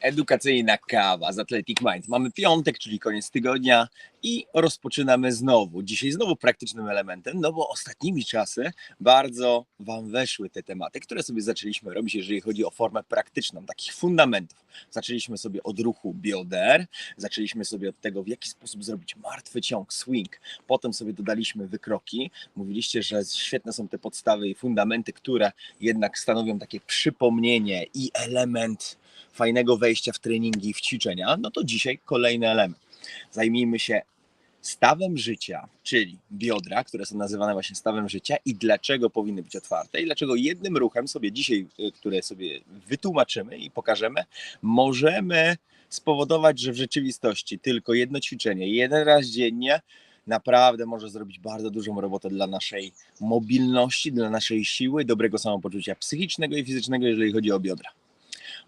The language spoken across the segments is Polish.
Edukacyjna kawa z Athletic Minds. Mamy piątek, czyli koniec tygodnia i rozpoczynamy znowu. Dzisiaj znowu praktycznym elementem, no bo ostatnimi czasy bardzo Wam weszły te tematy, które sobie zaczęliśmy robić, jeżeli chodzi o formę praktyczną, takich fundamentów. Zaczęliśmy sobie od ruchu bioder, zaczęliśmy sobie od tego, w jaki sposób zrobić martwy ciąg, swing. Potem sobie dodaliśmy wykroki. Mówiliście, że świetne są te podstawy i fundamenty, które jednak stanowią takie przypomnienie i element fajnego wejścia w treningi i w ćwiczenia, no to dzisiaj kolejny element. Zajmijmy się stawem życia, czyli biodra, które są nazywane właśnie stawem życia i dlaczego powinny być otwarte i dlaczego jednym ruchem sobie dzisiaj, y, które sobie wytłumaczymy i pokażemy, możemy spowodować, że w rzeczywistości tylko jedno ćwiczenie, jeden raz dziennie naprawdę może zrobić bardzo dużą robotę dla naszej mobilności, dla naszej siły, dobrego samopoczucia psychicznego i fizycznego, jeżeli chodzi o biodra.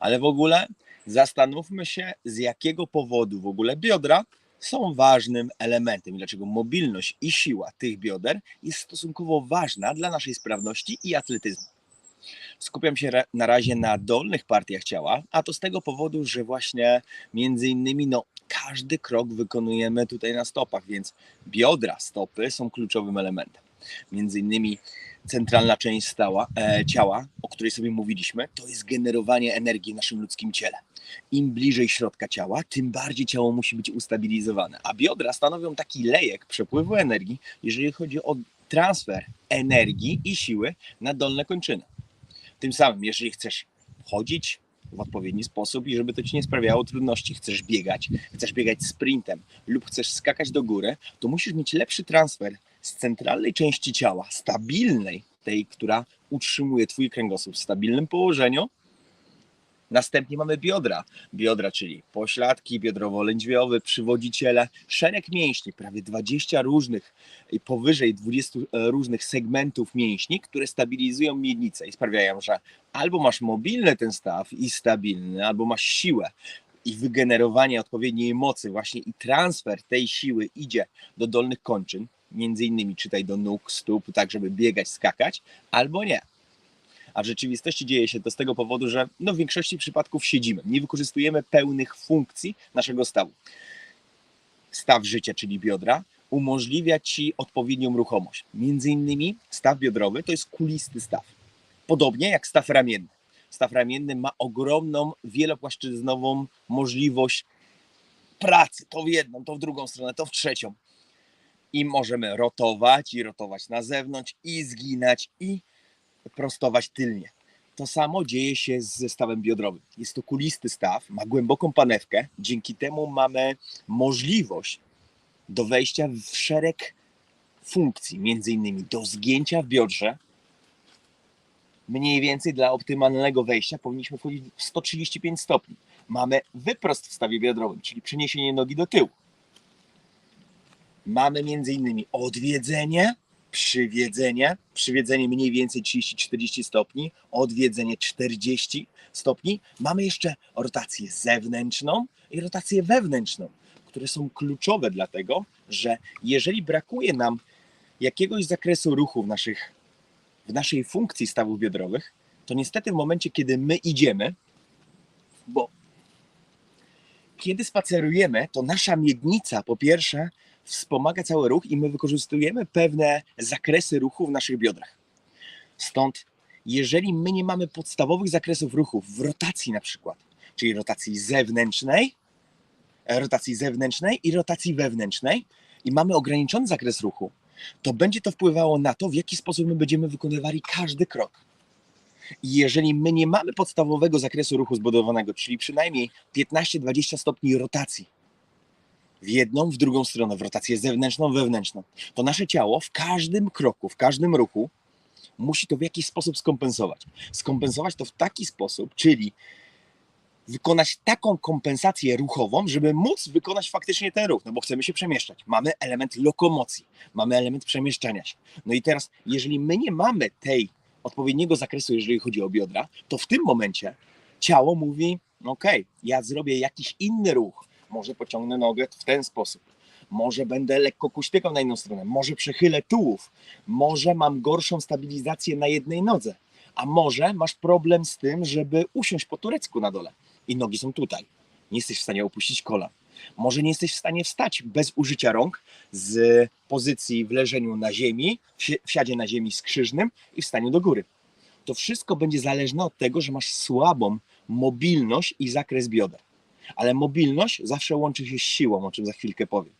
Ale w ogóle zastanówmy się, z jakiego powodu w ogóle biodra są ważnym elementem i dlaczego mobilność i siła tych bioder jest stosunkowo ważna dla naszej sprawności i atletyzmu. Skupiam się na razie na dolnych partiach ciała, a to z tego powodu, że właśnie między innymi no, każdy krok wykonujemy tutaj na stopach, więc biodra, stopy są kluczowym elementem. Między innymi centralna część stała, e, ciała, o której sobie mówiliśmy, to jest generowanie energii w naszym ludzkim ciele. Im bliżej środka ciała, tym bardziej ciało musi być ustabilizowane. A biodra stanowią taki lejek przepływu energii, jeżeli chodzi o transfer energii i siły na dolne kończyny. Tym samym, jeżeli chcesz chodzić w odpowiedni sposób i żeby to ci nie sprawiało trudności, chcesz biegać, chcesz biegać sprintem lub chcesz skakać do góry, to musisz mieć lepszy transfer z centralnej części ciała, stabilnej, tej, która utrzymuje twój kręgosłup w stabilnym położeniu. Następnie mamy biodra. Biodra, czyli pośladki biodrowo-lędźwiowy, przywodziciele, szereg mięśni, prawie 20 różnych, powyżej 20 różnych segmentów mięśni, które stabilizują miednicę i sprawiają, że albo masz mobilny ten staw i stabilny, albo masz siłę i wygenerowanie odpowiedniej mocy, właśnie i transfer tej siły idzie do dolnych kończyn, między innymi czytaj do nóg, stóp, tak żeby biegać, skakać, albo nie. A w rzeczywistości dzieje się to z tego powodu, że no w większości przypadków siedzimy, nie wykorzystujemy pełnych funkcji naszego stawu. Staw życia, czyli biodra, umożliwia ci odpowiednią ruchomość. Między innymi staw biodrowy to jest kulisty staw. Podobnie jak staw ramienny. Staw ramienny ma ogromną, wielopłaszczyznową możliwość pracy. To w jedną, to w drugą stronę, to w trzecią. I możemy rotować, i rotować na zewnątrz, i zginać, i prostować tylnie. To samo dzieje się ze stawem biodrowym. Jest to kulisty staw, ma głęboką panewkę, dzięki temu mamy możliwość do wejścia w szereg funkcji, między innymi do zgięcia w biodrze. Mniej więcej dla optymalnego wejścia powinniśmy wchodzić w 135 stopni. Mamy wyprost w stawie biodrowym, czyli przeniesienie nogi do tyłu. Mamy między innymi odwiedzenie, przywiedzenie, przywiedzenie mniej więcej 30-40 stopni, odwiedzenie 40 stopni. Mamy jeszcze rotację zewnętrzną i rotację wewnętrzną, które są kluczowe dlatego, że jeżeli brakuje nam jakiegoś zakresu ruchu w, naszych, w naszej funkcji stawów biodrowych, to niestety w momencie, kiedy my idziemy, bo kiedy spacerujemy, to nasza miednica po pierwsze wspomaga cały ruch i my wykorzystujemy pewne zakresy ruchu w naszych biodrach. Stąd, jeżeli my nie mamy podstawowych zakresów ruchu w rotacji na przykład, czyli rotacji zewnętrznej, e, rotacji zewnętrznej i rotacji wewnętrznej i mamy ograniczony zakres ruchu, to będzie to wpływało na to, w jaki sposób my będziemy wykonywali każdy krok. Jeżeli my nie mamy podstawowego zakresu ruchu zbudowanego, czyli przynajmniej 15-20 stopni rotacji, w jedną, w drugą stronę, w rotację zewnętrzną, wewnętrzną, to nasze ciało w każdym kroku, w każdym ruchu musi to w jakiś sposób skompensować. Skompensować to w taki sposób, czyli wykonać taką kompensację ruchową, żeby móc wykonać faktycznie ten ruch, no bo chcemy się przemieszczać. Mamy element lokomocji, mamy element przemieszczania się. No i teraz, jeżeli my nie mamy tej odpowiedniego zakresu, jeżeli chodzi o biodra, to w tym momencie ciało mówi: OK, ja zrobię jakiś inny ruch, może pociągnę nogę w ten sposób. Może będę lekko kuśtykał na inną stronę, może przechylę tułów, może mam gorszą stabilizację na jednej nodze, A może masz problem z tym, żeby usiąść po turecku na dole i nogi są tutaj. Nie jesteś w stanie opuścić kolan. Może nie jesteś w stanie wstać bez użycia rąk z pozycji w leżeniu na ziemi, w si- w siadzie na ziemi skrzyżnym i w staniu do góry. To wszystko będzie zależne od tego, że masz słabą mobilność i zakres bioder. Ale mobilność zawsze łączy się z siłą, o czym za chwilkę powiem.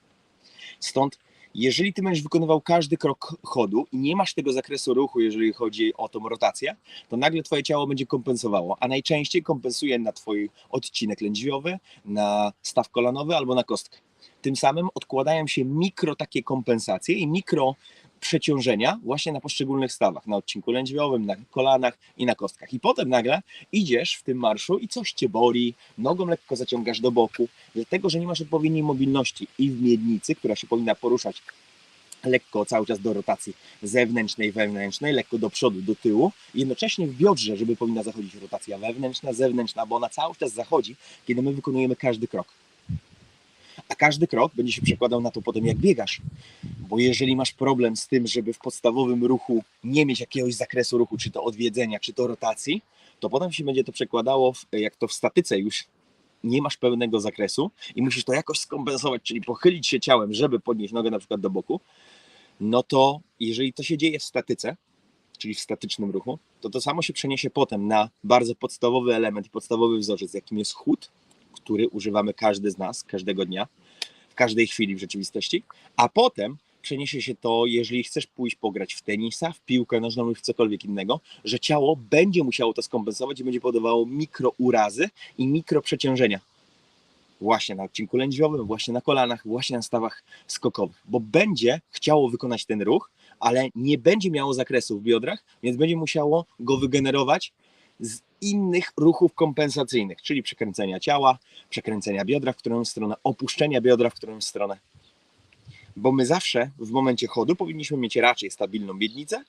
Stąd, jeżeli ty będziesz wykonywał każdy krok chodu i nie masz tego zakresu ruchu, jeżeli chodzi o tą rotację, to nagle twoje ciało będzie kompensowało, a najczęściej kompensuje na twój odcinek lędźwiowy, na staw kolanowy albo na kostkę. Tym samym odkładają się mikro takie kompensacje i mikro przeciążenia właśnie na poszczególnych stawach, na odcinku lędźwiowym, na kolanach i na kostkach. I potem nagle idziesz w tym marszu i coś cię boli, nogą lekko zaciągasz do boku, dlatego że nie masz odpowiedniej mobilności i w miednicy, która się powinna poruszać lekko cały czas do rotacji zewnętrznej, wewnętrznej, lekko do przodu, do tyłu, jednocześnie w biodrze, żeby powinna zachodzić rotacja wewnętrzna, zewnętrzna, bo ona cały czas zachodzi, kiedy my wykonujemy każdy krok. A każdy krok będzie się przekładał na to potem, jak biegasz. Bo jeżeli masz problem z tym, żeby w podstawowym ruchu nie mieć jakiegoś zakresu ruchu, czy to odwiedzenia, czy to rotacji, to potem się będzie to przekładało, w, jak to w statyce już nie masz pełnego zakresu i musisz to jakoś skompensować, czyli pochylić się ciałem, żeby podnieść nogę na przykład do boku, no to jeżeli to się dzieje w statyce, czyli w statycznym ruchu, to to samo się przeniesie potem na bardzo podstawowy element i podstawowy wzorzec, jakim jest chód, który używamy każdy z nas każdego dnia, w każdej chwili w rzeczywistości, a potem przeniesie się to, jeżeli chcesz pójść pograć w tenisa, w piłkę nożną lub w cokolwiek innego, że ciało będzie musiało to skompensować i będzie podawało mikrourazy i mikroprzeciążenia. Właśnie na odcinku lędźwiowym, właśnie na kolanach, właśnie na stawach skokowych, bo będzie chciało wykonać ten ruch, ale nie będzie miało zakresu w biodrach, więc będzie musiało go wygenerować z innych ruchów kompensacyjnych, czyli przekręcenia ciała, przekręcenia biodra w którą stronę, opuszczenia biodra w którą stronę. Bo my zawsze w momencie chodu powinniśmy mieć raczej stabilną miednicę,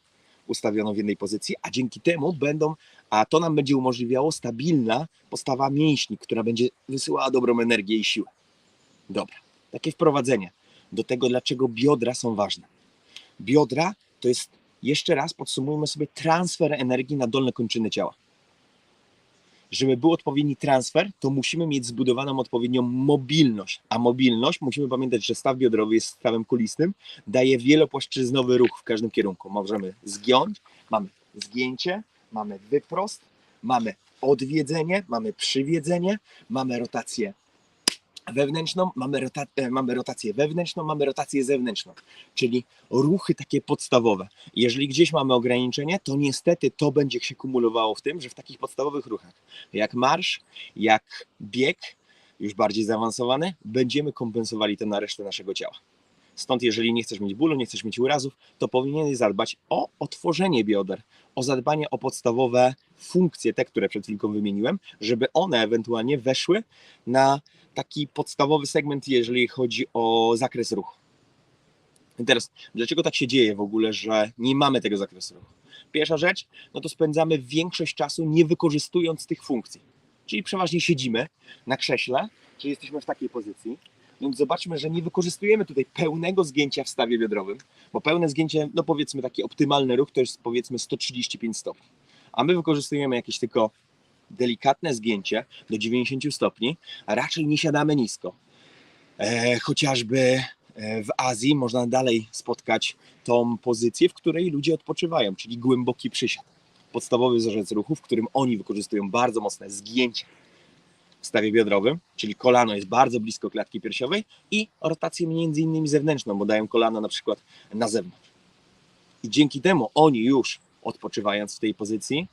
ustawioną w jednej pozycji, a dzięki temu będą, a to nam będzie umożliwiało stabilna postawa mięśni, która będzie wysyłała dobrą energię i siłę. Dobra, takie wprowadzenie do tego, dlaczego biodra są ważne. Biodra to jest, jeszcze raz podsumujmy sobie, transfer energii na dolne kończyny ciała. Żeby był odpowiedni transfer, to musimy mieć zbudowaną odpowiednią mobilność. A mobilność, musimy pamiętać, że staw biodrowy jest stawem kulistym, daje wielopłaszczyznowy ruch w każdym kierunku. Możemy zgiąć, mamy zgięcie, mamy wyprost, mamy odwiedzenie, mamy przywiedzenie, mamy rotację wewnętrzną, mamy, rota- e, mamy rotację wewnętrzną, mamy rotację zewnętrzną, czyli ruchy takie podstawowe. Jeżeli gdzieś mamy ograniczenie, to niestety to będzie się kumulowało w tym, że w takich podstawowych ruchach, jak marsz, jak bieg, już bardziej zaawansowany, będziemy kompensowali to na resztę naszego ciała. Stąd, jeżeli nie chcesz mieć bólu, nie chcesz mieć urazów, to powinieneś zadbać o otworzenie bioder, o zadbanie o podstawowe funkcje, te, które przed chwilką wymieniłem, żeby one ewentualnie weszły na taki podstawowy segment, jeżeli chodzi o zakres ruchu. I teraz, dlaczego tak się dzieje w ogóle, że nie mamy tego zakresu ruchu? Pierwsza rzecz, no to spędzamy większość czasu nie wykorzystując tych funkcji. Czyli przeważnie siedzimy na krześle, czyli jesteśmy w takiej pozycji, więc zobaczmy, że nie wykorzystujemy tutaj pełnego zgięcia w stawie biodrowym, bo pełne zgięcie, no powiedzmy taki optymalny ruch to jest powiedzmy 135 stopni, a my wykorzystujemy jakieś tylko delikatne zgięcie do 90 stopni, a raczej nie siadamy nisko. E, chociażby e, w Azji można dalej spotkać tą pozycję, w której ludzie odpoczywają, czyli głęboki przysiad. Podstawowy wzorzec ruchu, w którym oni wykorzystują bardzo mocne zgięcie w stawie biodrowym, czyli kolano jest bardzo blisko klatki piersiowej i rotację między innymi zewnętrzną, bo dają kolano na przykład na zewnątrz. I dzięki temu oni już odpoczywając w tej pozycji,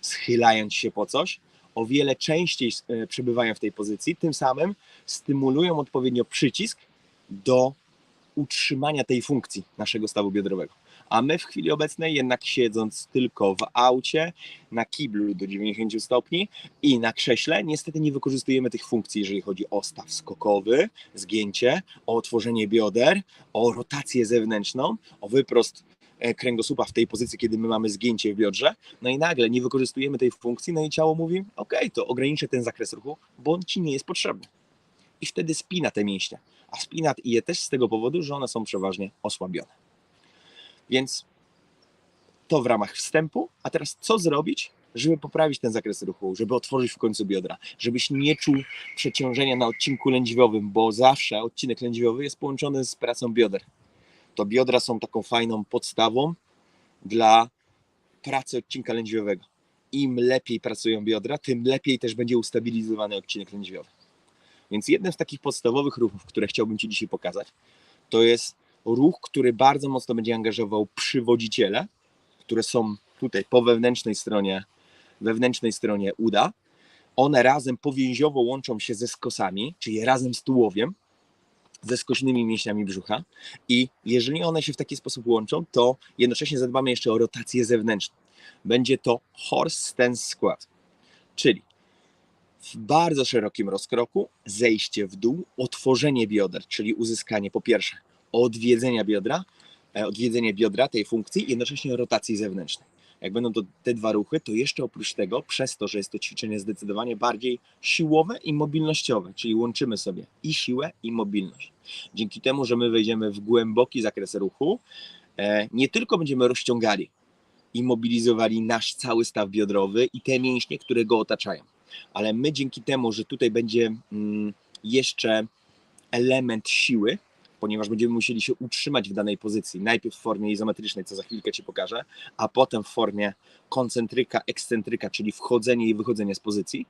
schylając się po coś, o wiele częściej e, przebywają w tej pozycji, tym samym stymulują odpowiednio przycisk do utrzymania tej funkcji naszego stawu biodrowego. A my w chwili obecnej, jednak siedząc tylko w aucie, na kiblu do 90 stopni i na krześle, niestety nie wykorzystujemy tych funkcji, jeżeli chodzi o staw skokowy, zgięcie, o otworzenie bioder, o rotację zewnętrzną, o wyprost e, kręgosłupa w tej pozycji, kiedy my mamy zgięcie w biodrze, no i nagle nie wykorzystujemy tej funkcji, no i ciało mówi, ok, to ograniczę ten zakres ruchu, bo on ci nie jest potrzebny. I wtedy spina te mięśnie. A spina je też z tego powodu, że one są przeważnie osłabione. Więc To w ramach wstępu. A teraz co zrobić, żeby poprawić ten zakres ruchu, żeby otworzyć w końcu biodra, żebyś nie czuł przeciążenia na odcinku lędźwiowym, bo zawsze odcinek lędźwiowy jest połączony z pracą bioder. To biodra są taką fajną podstawą dla pracy odcinka lędźwiowego. Im lepiej pracują biodra, tym lepiej też będzie ustabilizowany odcinek lędźwiowy. Więc jednym z takich podstawowych ruchów, które chciałbym Ci dzisiaj pokazać, to jest ruch, który bardzo mocno będzie angażował przywodziciele, które są tutaj po wewnętrznej stronie, wewnętrznej stronie uda. One razem powięziowo łączą się ze skosami, czyli razem z tułowiem, ze skośnymi mięśniami brzucha. I jeżeli one się w taki sposób łączą, to jednocześnie zadbamy jeszcze o rotację zewnętrzną. Będzie to horse stance squat, czyli w bardzo szerokim rozkroku zejście w dół, otworzenie bioder, czyli uzyskanie po pierwsze odwiedzenia biodra, e, odwiedzenie biodra tej funkcji, jednocześnie rotacji zewnętrznej. Jak będą to te dwa ruchy, to jeszcze oprócz tego, przez to, że jest to ćwiczenie zdecydowanie bardziej siłowe i mobilnościowe, czyli łączymy sobie i siłę, i mobilność. Dzięki temu, że my wejdziemy w głęboki zakres ruchu, e, nie tylko będziemy rozciągali i mobilizowali nasz cały staw biodrowy i te mięśnie, które go otaczają, ale my dzięki temu, że tutaj będzie mm, jeszcze element siły, ponieważ będziemy musieli się utrzymać w danej pozycji, najpierw w formie izometrycznej, co za chwilkę Ci pokażę, a potem w formie koncentryka, ekscentryka, czyli wchodzenie i wychodzenie z pozycji,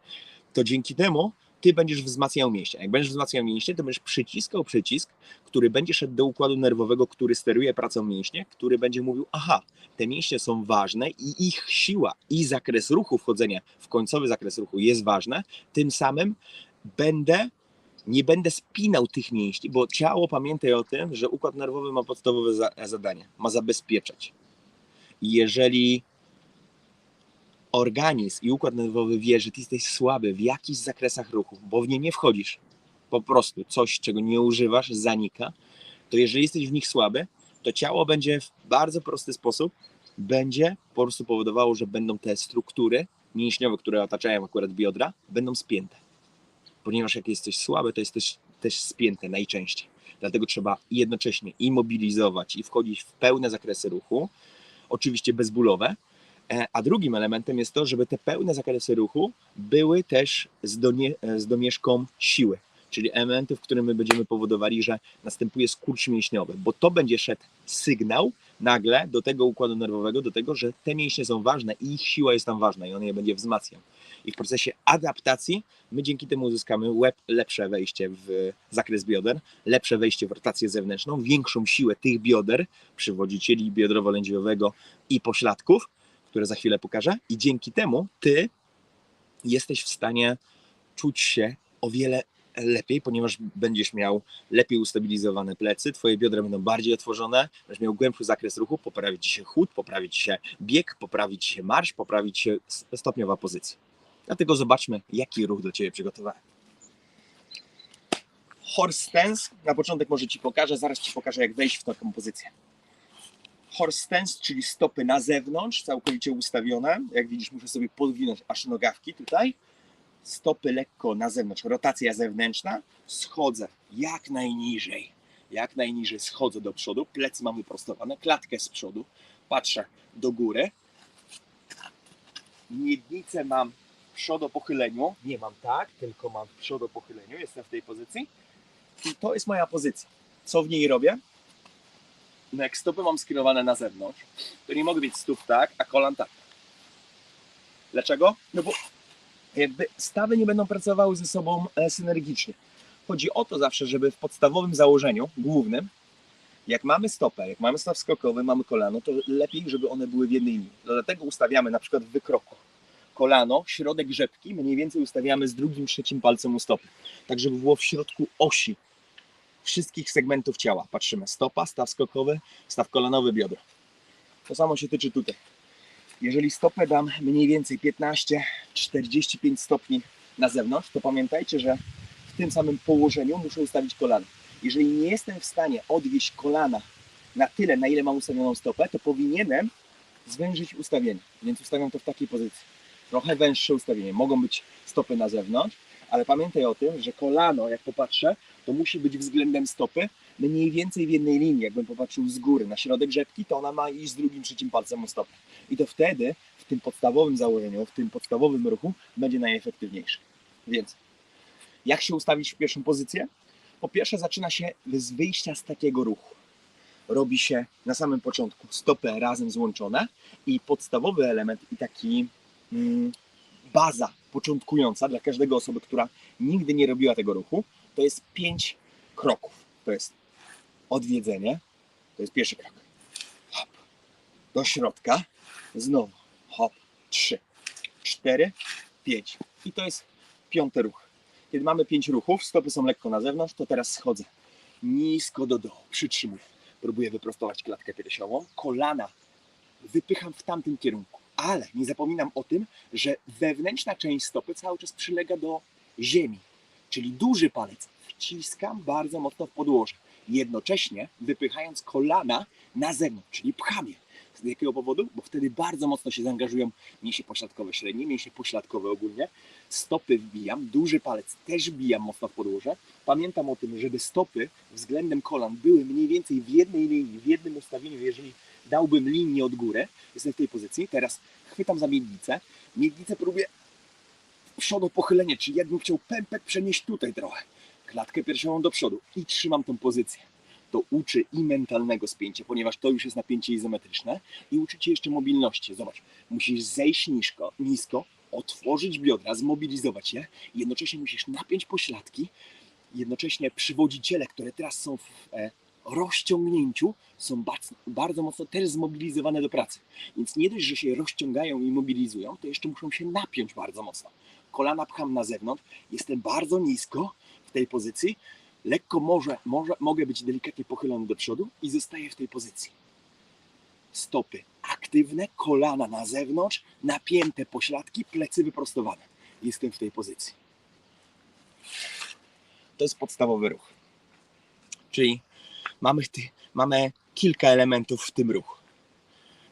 to dzięki temu Ty będziesz wzmacniał mięśnie. Jak będziesz wzmacniał mięśnie, to będziesz przyciskał przycisk, który będzie szedł do układu nerwowego, który steruje pracą mięśnie, który będzie mówił, aha, te mięśnie są ważne i ich siła i zakres ruchu wchodzenia w końcowy zakres ruchu jest ważne, tym samym będę nie będę spinał tych mięśni, bo ciało pamiętaj o tym, że układ nerwowy ma podstawowe za zadanie, ma zabezpieczać. Jeżeli organizm i układ nerwowy wie, że ty jesteś słaby w jakichś zakresach ruchu, bo w nie nie wchodzisz, po prostu coś, czego nie używasz, zanika, to jeżeli jesteś w nich słaby, to ciało będzie w bardzo prosty sposób będzie po prostu powodowało, że będą te struktury mięśniowe, które otaczają akurat biodra, będą spięte ponieważ jak jesteś słaby, to jesteś też spięty najczęściej. Dlatego trzeba jednocześnie imobilizować i wchodzić w pełne zakresy ruchu, oczywiście bezbólowe, e, a drugim elementem jest to, żeby te pełne zakresy ruchu były też z, donie, z domieszką siły, czyli elementy, w którym my będziemy powodowali, że następuje skurcz mięśniowy, bo to będzie szedł sygnał nagle do tego układu nerwowego, do tego, że te mięśnie są ważne i ich siła jest tam ważna i on je będzie wzmacniał i w procesie adaptacji my dzięki temu uzyskamy łeb, lepsze wejście w zakres bioder, lepsze wejście w rotację zewnętrzną, większą siłę tych bioder, przywodzicieli biodrowo-lędźwiowego i pośladków, które za chwilę pokażę i dzięki temu ty jesteś w stanie czuć się o wiele lepiej, ponieważ będziesz miał lepiej ustabilizowane plecy, twoje biodra będą bardziej otworzone, będziesz miał głębszy zakres ruchu, poprawi ci się chód, poprawi ci się bieg, poprawi ci się marsz, poprawi ci się stopniowa pozycja. Dlatego zobaczmy, jaki ruch do Ciebie przygotowałem. Horse stance, na początek może Ci pokażę, zaraz Ci pokażę, jak wejść w taką pozycję. Horse stance, czyli stopy na zewnątrz, całkowicie ustawione. Jak widzisz, muszę sobie podwinąć aż nogawki tutaj. Stopy lekko na zewnątrz, rotacja zewnętrzna. Schodzę jak najniżej, jak najniżej schodzę do przodu. Plecy mam wyprostowane, klatkę z przodu. Patrzę do góry. Miednicę mam przodopochyleniu. Nie mam tak, tylko mam w przodopochyleniu. Jestem w tej pozycji. I to jest moja pozycja. Co w niej robię? No jak stopy mam skierowane na zewnątrz, to nie mogę mieć stóp tak, a kolan tak. Dlaczego? No bo jakby stawy nie będą pracowały ze sobą e, synergicznie. Chodzi o to zawsze, żeby w podstawowym założeniu, głównym, jak mamy stopę, jak mamy staw skokowy, mamy kolano, to lepiej, żeby one były w jednej linii. Dlatego ustawiamy na przykład w wykroku kolano, środek rzepki mniej więcej ustawiamy z drugim, trzecim palcem u stopy. Tak, żeby było w środku osi wszystkich segmentów ciała. Patrzymy, stopa, staw skokowy, staw kolanowy, biodro. To samo się tyczy tutaj. Jeżeli stopę dam mniej więcej 15-45 stopni na zewnątrz, to pamiętajcie, że w tym samym położeniu muszę ustawić kolano. Jeżeli nie jestem w stanie odwieść kolana na tyle, na ile mam ustawioną stopę, to powinienem zwężyć ustawienie. Więc ustawiam to w takiej pozycji trochę węższe ustawienie. Mogą być stopy na zewnątrz, ale pamiętaj o tym, że kolano, jak popatrzę, to musi być względem stopy mniej więcej w jednej linii. Jakbym popatrzył z góry na środek rzepki, to ona ma iść z drugim, trzecim palcem u stopy. I to wtedy w tym podstawowym założeniu, w tym podstawowym ruchu będzie najefektywniejszy. Więc jak się ustawić w pierwszą pozycję? Po pierwsze zaczyna się z wyjścia z takiego ruchu. Robi się na samym początku stopy razem złączone i podstawowy element i taki baza początkująca dla każdego osoby, która nigdy nie robiła tego ruchu, to jest pięć kroków. To jest odwiedzenie, to jest pierwszy krok. Hop. Do środka, znowu hop, trzy, cztery, pięć. I to jest piąty ruch. Kiedy mamy pięć ruchów, stopy są lekko na zewnątrz, to teraz schodzę nisko do dołu, przytrzymuję. Próbuję wyprostować klatkę piersiową, kolana wypycham w tamtym kierunku. Ale nie zapominam o tym, że wewnętrzna część stopy cały czas przylega do ziemi. Czyli duży palec wciskam bardzo mocno w podłoże. Jednocześnie wypychając kolana na zewnątrz, czyli pcham je. Z jakiego powodu? Bo wtedy bardzo mocno się zaangażują mięśnie pośladkowe średnie, mięśnie pośladkowe ogólnie. Stopy wbijam, duży palec też wbijam mocno w podłoże. Pamiętam o tym, żeby stopy względem kolan były mniej więcej w jednej linii, w jednym ustawieniu, jeżeli dałbym linię od góry, jestem w tej pozycji, teraz chwytam za miednicę, miednicę próbuję w przodu pochylenie, czyli jakbym chciał pępek przenieść tutaj trochę, klatkę piersiową do przodu i trzymam tą pozycję. To uczy i mentalnego spięcia, ponieważ to już jest napięcie izometryczne i uczy Cię jeszcze mobilności. Zobacz, musisz zejść nisko, nisko otworzyć biodra, zmobilizować je, jednocześnie musisz napiąć pośladki, jednocześnie przywodziciele, które teraz są w e, rozciągnięciu, są bardzo, mocno też zmobilizowane do pracy. Więc nie dość, że się rozciągają i mobilizują, to jeszcze muszą się napiąć bardzo mocno. Kolana pcham na zewnątrz, jestem bardzo nisko w tej pozycji, lekko może, może, mogę być delikatnie pochylony do przodu i zostaję w tej pozycji. Stopy aktywne, kolana na zewnątrz, napięte pośladki, plecy wyprostowane. Jestem w tej pozycji. To jest podstawowy ruch. Czyli mamy, mamy kilka elementów w tym ruchu.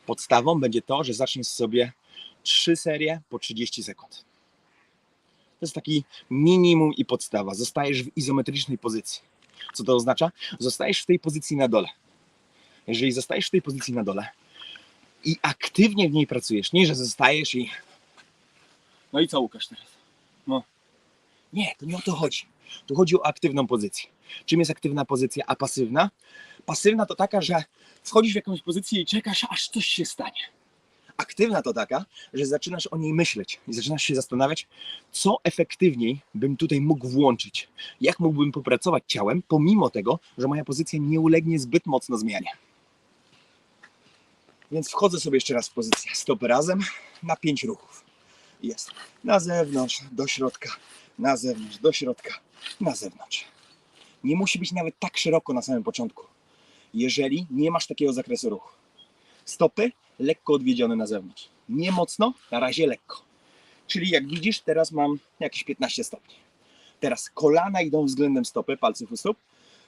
Podstawą będzie to, że zaczniesz sobie trzy serie po 30 sekund. To jest taki minimum i podstawa. Zostajesz w izometrycznej pozycji. Co to oznacza? Zostajesz w tej pozycji na dole. Jeżeli zostajesz w tej pozycji na dole i aktywnie w niej pracujesz, nie, że zostajesz i. No i co, Łukasz, teraz? No. Nie, to nie o to chodzi. Tu chodzi o aktywną pozycję. Czym jest aktywna pozycja, a pasywna? Pasywna to taka, że wchodzisz w jakąś pozycję i czekasz, aż coś się stanie. Aktywna to taka, że zaczynasz o niej myśleć i zaczynasz się zastanawiać, co efektywniej bym tutaj mógł włączyć. Jak mógłbym popracować ciałem, pomimo tego, że moja pozycja nie ulegnie zbyt mocno zmianie. Więc wchodzę sobie jeszcze raz w pozycję stopy razem na pięć ruchów. Jest na zewnątrz, do środka, na zewnątrz, do środka, na zewnątrz. Nie musi być nawet tak szeroko na samym początku, jeżeli nie masz takiego zakresu ruchu. Stopy lekko odwiedzione na zewnątrz. Nie mocno, na razie lekko. Czyli jak widzisz, teraz mam jakieś 15 stopni. Teraz kolana idą względem stopy, palców u stóp.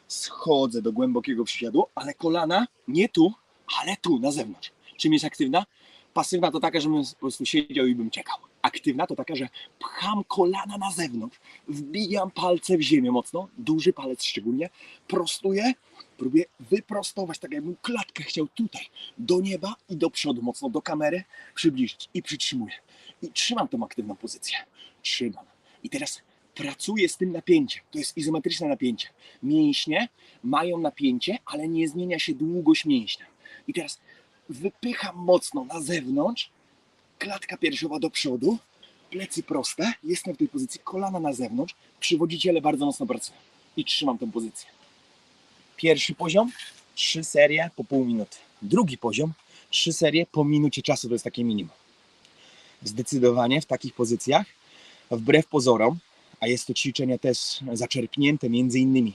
Schodzę do głębokiego przysiadu, ale kolana nie tu, ale tu, na zewnątrz. Czym jest aktywna? Pasywna to taka, żebym po prostu siedział i bym czekał. Aktywna to taka, że pcham kolana na zewnątrz, wbijam palce w ziemię mocno, duży palec szczególnie, prostuję, próbuję wyprostować, tak jakbym klatkę chciał tutaj, do nieba i do przodu mocno, do kamery przybliżyć i przytrzymuję. I trzymam tą aktywną pozycję. Trzymam. I teraz pracuję z tym napięciem. To jest izometryczne napięcie. Mięśnie mają napięcie, ale nie zmienia się długość mięśnia. I teraz wypycham mocno na zewnątrz, klatka piersiowa do przodu, plecy proste, jestem w tej pozycji, kolana na zewnątrz, przywodziciele bardzo mocno pracują i trzymam tę pozycję. Pierwszy poziom, trzy serie po pół minuty. Drugi poziom, trzy serie po minucie czasu, to jest takie minimum. Zdecydowanie w takich pozycjach, wbrew pozorom, a jest to ćwiczenie też zaczerpnięte między innymi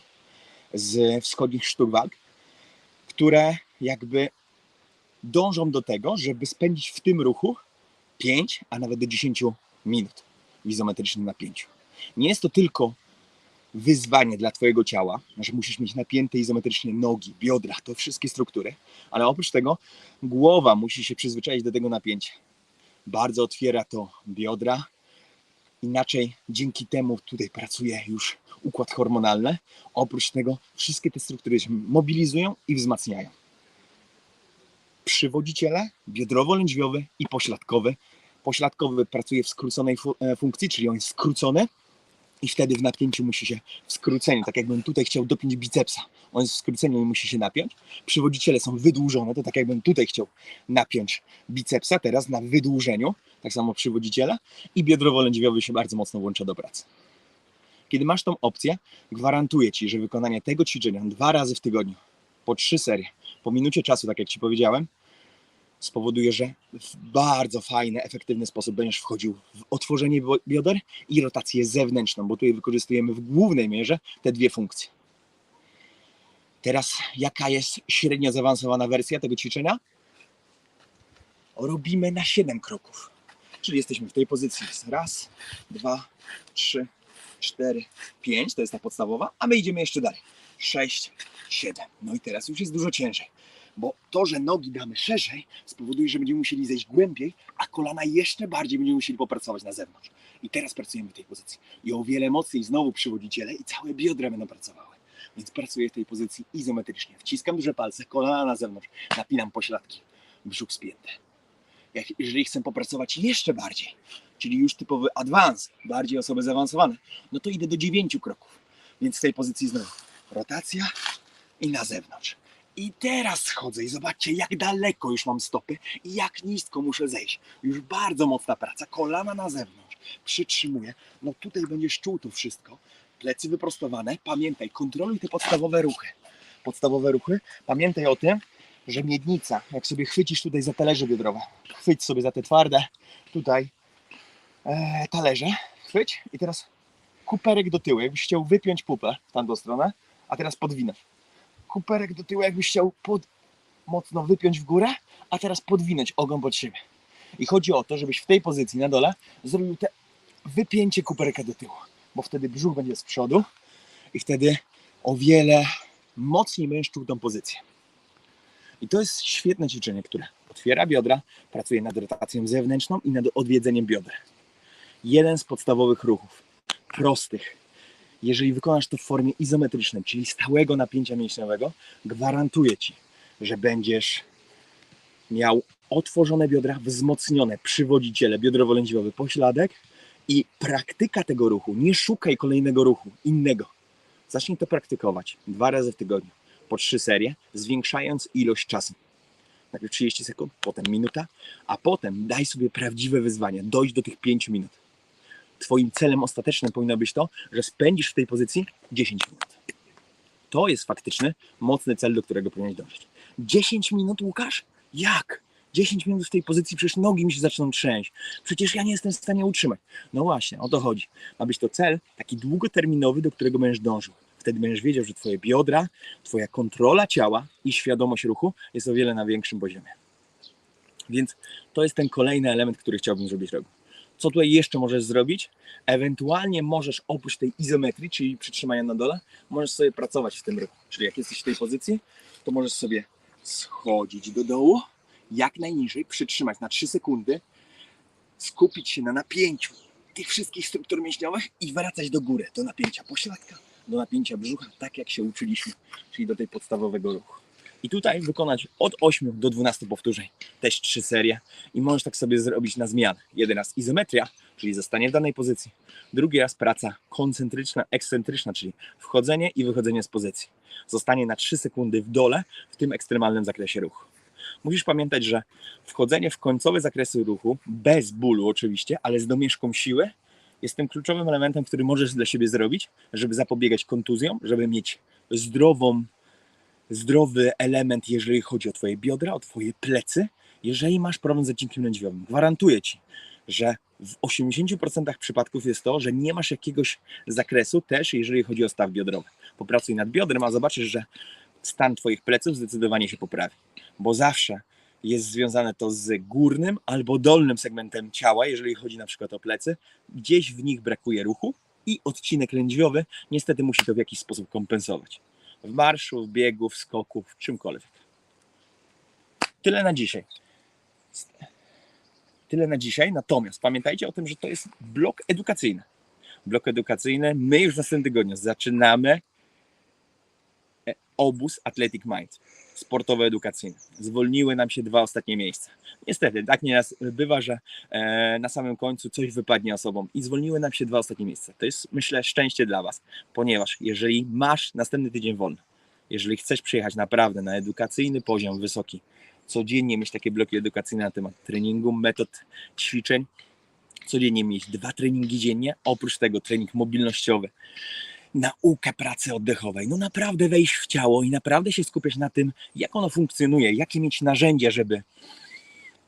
z wschodnich sztuk walk, które jakby dążą do tego, żeby spędzić w tym ruchu 5, a nawet do 10 minut w izometrycznym napięciu. Nie jest to tylko wyzwanie dla Twojego ciała, że musisz mieć napięte izometrycznie nogi, biodra, to wszystkie struktury, ale oprócz tego głowa musi się przyzwyczaić do tego napięcia. Bardzo otwiera to biodra. Inaczej dzięki temu tutaj pracuje już układ hormonalny. Oprócz tego wszystkie te struktury się mobilizują i wzmacniają. Przywodziciele biodrowo-lędźwiowy i pośladkowy. Pośladkowy pracuje w skróconej fu- e, funkcji, czyli on jest skrócony i wtedy w napięciu musi się w skróceniu, tak jakbym tutaj chciał dopiąć bicepsa. On jest w skróceniu i musi się napiąć. Przywodziciele są wydłużone, to tak jakbym tutaj chciał napiąć bicepsa, teraz na wydłużeniu, tak samo przywodziciela i biodrowo-lędźwiowy się bardzo mocno włącza do pracy. Kiedy masz tą opcję, gwarantuję Ci, że wykonanie tego ćwiczenia dwa razy w tygodniu, po trzy serie, po minucie czasu, tak jak Ci powiedziałem, spowoduje, że w bardzo fajny, efektywny sposób będziesz wchodził w otworzenie bio- bioder i rotację zewnętrzną, bo tutaj wykorzystujemy w głównej mierze te dwie funkcje. Teraz jaka jest średnio zaawansowana wersja tego ćwiczenia? Robimy na 7 kroków. Czyli jesteśmy w tej pozycji. Raz, dwa, trzy, cztery, pięć. To jest ta podstawowa, a my idziemy jeszcze dalej. Sześć, siedem. No i teraz już jest dużo ciężej. Bo to, że nogi damy szerzej, spowoduje, że będziemy musieli zejść głębiej, a kolana jeszcze bardziej będziemy musieli popracować na zewnątrz. I teraz pracujemy w tej pozycji. I o wiele mocniej znowu przywodziciele i całe biodra będą pracowały. Więc pracuję w tej pozycji izometrycznie. Wciskam duże palce, kolana na zewnątrz, napinam pośladki, brzuch spięty. Jak, jeżeli chcę popracować jeszcze bardziej, czyli już typowy advance, bardziej osoby zaawansowane, no to idę do dziewięciu kroków. Więc w tej pozycji znowu rotacja i na zewnątrz. I teraz schodzę i zobaczcie, jak daleko już mam stopy i jak nisko muszę zejść. Już bardzo mocna praca, kolana na zewnątrz. Przytrzymuję. No tutaj będziesz czuł to wszystko. Plecy wyprostowane. Pamiętaj, kontroluj te podstawowe ruchy. Podstawowe ruchy. Pamiętaj o tym, że miednica, jak sobie chwycisz tutaj za talerze biodrowe, chwyć sobie za te twarde tutaj e, talerze, chwyć i teraz kuperek do tyłu, jakbyś chciał wypiąć pupę w tamtą stronę, a teraz podwinąć. Kuperek do tyłu, jakbyś chciał pod, mocno wypiąć w górę, a teraz podwinąć ogon pod siebie. I chodzi o to, żebyś w tej pozycji na dole zrobił te wypięcie kuperka do tyłu, bo wtedy brzuch będzie z przodu i wtedy o wiele mocniej będziesz czuł tą pozycję. I to jest świetne ćwiczenie, które otwiera biodra, pracuje nad rotacją zewnętrzną i nad odwiedzeniem bioder. Jeden z podstawowych ruchów, prostych. Jeżeli wykonasz to w formie izometrycznej, czyli stałego napięcia mięśniowego, gwarantuję Ci, że będziesz miał otworzone biodra, wzmocnione przywodziciele biodrowo-lędźwiowy pośladek i praktyka tego ruchu. Nie szukaj kolejnego ruchu, innego. Zacznij to praktykować dwa razy w tygodniu po trzy serie, zwiększając ilość czasu. Najpierw 30 sekund, potem minuta, a potem daj sobie prawdziwe wyzwanie, dojść do tych 5 minut. Twoim celem ostatecznym powinno być to, że spędzisz w tej pozycji 10 minut. To jest faktyczny, mocny cel, do którego powinieneś dążyć. 10 minut, Łukasz? Jak? 10 minut w tej pozycji, przecież nogi mi się zaczną trzęść. Przecież ja nie jestem w stanie utrzymać. No właśnie, o to chodzi. Ma być to cel taki długoterminowy, do którego będziesz dążył. Wtedy będziesz wiedział, że twoje biodra, twoja kontrola ciała i świadomość ruchu jest o wiele na większym poziomie. Więc to jest ten kolejny element, który chciałbym zrobić rogu. Co tutaj jeszcze możesz zrobić? Ewentualnie możesz oprócz tej izometrii, czyli przytrzymania na dole, możesz sobie pracować w tym ruchu. Czyli jak jesteś w tej pozycji, to możesz sobie schodzić do dołu, jak najniżej, przytrzymać na 3 sekundy, skupić się na napięciu tych wszystkich struktur mięśniowych i wracać do góry, do napięcia pośladka, do napięcia brzucha, tak jak się uczyliśmy, czyli do tej podstawowego ruchu. I tutaj wykonać od 8 do 12 powtórzeń, też 3 serie i możesz tak sobie zrobić na zmianę. Jeden raz izometria, czyli zostanie w danej pozycji. Drugi raz praca koncentryczna, ekscentryczna, czyli wchodzenie i wychodzenie z pozycji. Zostanie na 3 sekundy w dole w tym ekstremalnym zakresie ruchu. Musisz pamiętać, że wchodzenie w końcowe zakresy ruchu, bez bólu oczywiście, ale z domieszką siły, jest tym kluczowym elementem, który możesz dla siebie zrobić, żeby zapobiegać kontuzjom, żeby mieć zdrową, zdrowy element, jeżeli chodzi o Twoje biodra, o Twoje plecy, jeżeli masz problem z zacinkiem lędźwiowym. Gwarantuję Ci, że w 80% przypadków jest to, że nie masz jakiegoś zakresu też, jeżeli chodzi o staw biodrowy. Popracuj nad biodrem, a zobaczysz, że stan Twoich pleców zdecydowanie się poprawi, bo zawsze jest związane to z górnym albo dolnym segmentem ciała, jeżeli chodzi na przykład o plecy. Gdzieś w nich brakuje ruchu i odcinek lędźwiowy niestety musi to w jakiś sposób kompensować. W marszu, w biegu, w skoku, w czymkolwiek. Tyle na dzisiaj. tyle na dzisiaj. Natomiast pamiętajcie o tym, że to jest blok edukacyjny. Blok edukacyjny. My już w następnym tygodniu zaczynamy e, obóz Athletic Mind, sportowo-edukacyjny. Zwolniły nam się dwa ostatnie miejsca. Niestety, tak nieraz bywa, że e, na samym końcu coś wypadnie osobom i zwolniły nam się dwa ostatnie miejsca. To jest, myślę, szczęście dla Was, ponieważ jeżeli masz następny tydzień wolny, jeżeli chcesz przyjechać naprawdę na edukacyjny poziom wysoki, codziennie mieć takie bloki edukacyjne na temat treningu, metod ćwiczeń, codziennie mieć dwa treningi dziennie, oprócz tego trening mobilnościowy, naukę pracy oddechowej, no naprawdę wejść w ciało i naprawdę się skupiać na tym, jak ono funkcjonuje, jakie mieć narzędzia, żeby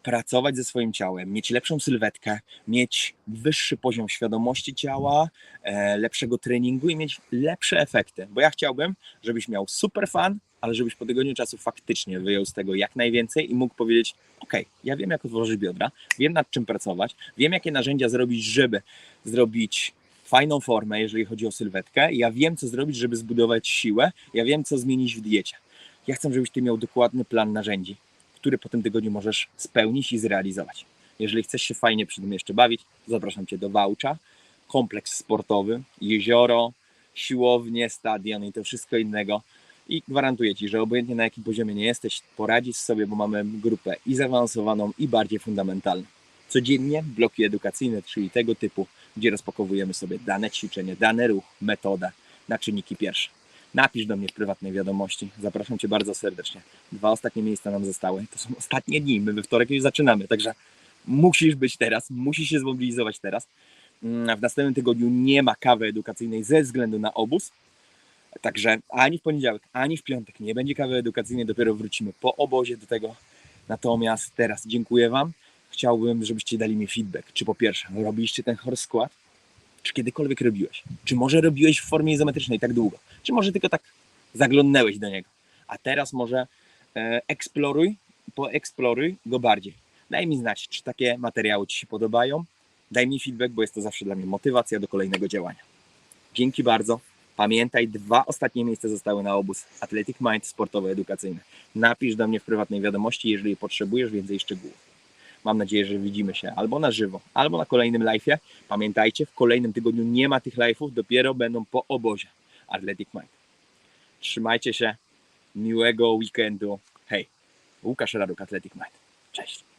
pracować ze swoim ciałem, mieć lepszą sylwetkę, mieć wyższy poziom świadomości ciała, e, lepszego treningu i mieć lepsze efekty. Bo ja chciałbym, żebyś miał super fan, ale żebyś po tygodniu czasu faktycznie wyjął z tego jak najwięcej i mógł powiedzieć: OK, ja wiem, jak otworzyć biodra, wiem nad czym pracować, wiem, jakie narzędzia zrobić, żeby zrobić fajną formę, jeżeli chodzi o sylwetkę. Ja wiem, co zrobić, żeby zbudować siłę, ja wiem, co zmienić w diecie. Ja chcę, żebyś ty miał dokładny plan narzędzi, który po tym tygodniu możesz spełnić i zrealizować. Jeżeli chcesz się fajnie przy tym jeszcze bawić, zapraszam cię do Wałcza, kompleks sportowy, jezioro, siłownie, stadion i to wszystko innego. I gwarantuję Ci, że obojętnie na jakim poziomie nie jesteś, poradzisz sobie, bo mamy grupę i zaawansowaną, i bardziej fundamentalną. Codziennie bloki edukacyjne, czyli tego typu, gdzie rozpakowujemy sobie dane ćwiczenie, dany ruch, metodę na czynniki pierwsze. Napisz do mnie w prywatnej wiadomości. Zapraszam Cię bardzo serdecznie. Dwa ostatnie miejsca nam zostały. To są ostatnie dni. My we wtorek już zaczynamy, także musisz być teraz, musisz się zmobilizować teraz. Mm, W następnym tygodniu nie ma kawy edukacyjnej ze względu na obóz. Także ani w poniedziałek, ani w piątek nie będzie kawy edukacyjnej, dopiero wrócimy po obozie do tego. Natomiast teraz dziękuję Wam. Chciałbym, żebyście dali mi feedback. Czy po pierwsze, robiliście ten horse skład? Czy kiedykolwiek robiłeś? Czy może robiłeś w formie izometrycznej tak długo? Czy może tylko tak zaglądnęłeś do niego? A teraz może e, eksploruj, poeksploruj go bardziej. Daj mi znać, czy takie materiały Ci się podobają. Daj mi feedback, bo jest to zawsze dla mnie motywacja do kolejnego działania. Dzięki bardzo. Pamiętaj, dwa ostatnie miejsca zostały na obóz Athletic Mind sportowo-edukacyjny. Napisz do mnie w prywatnej wiadomości, jeżeli potrzebujesz więcej szczegółów. Mam nadzieję, że widzimy się albo na żywo, albo na kolejnym live'ie. Pamiętajcie, w kolejnym tygodniu nie ma tych live'ów, dopiero będą po obozie Athletic Mind. Trzymajcie się, miłego weekendu. Hej, Łukasz Raduk, Athletic Mind. Cześć.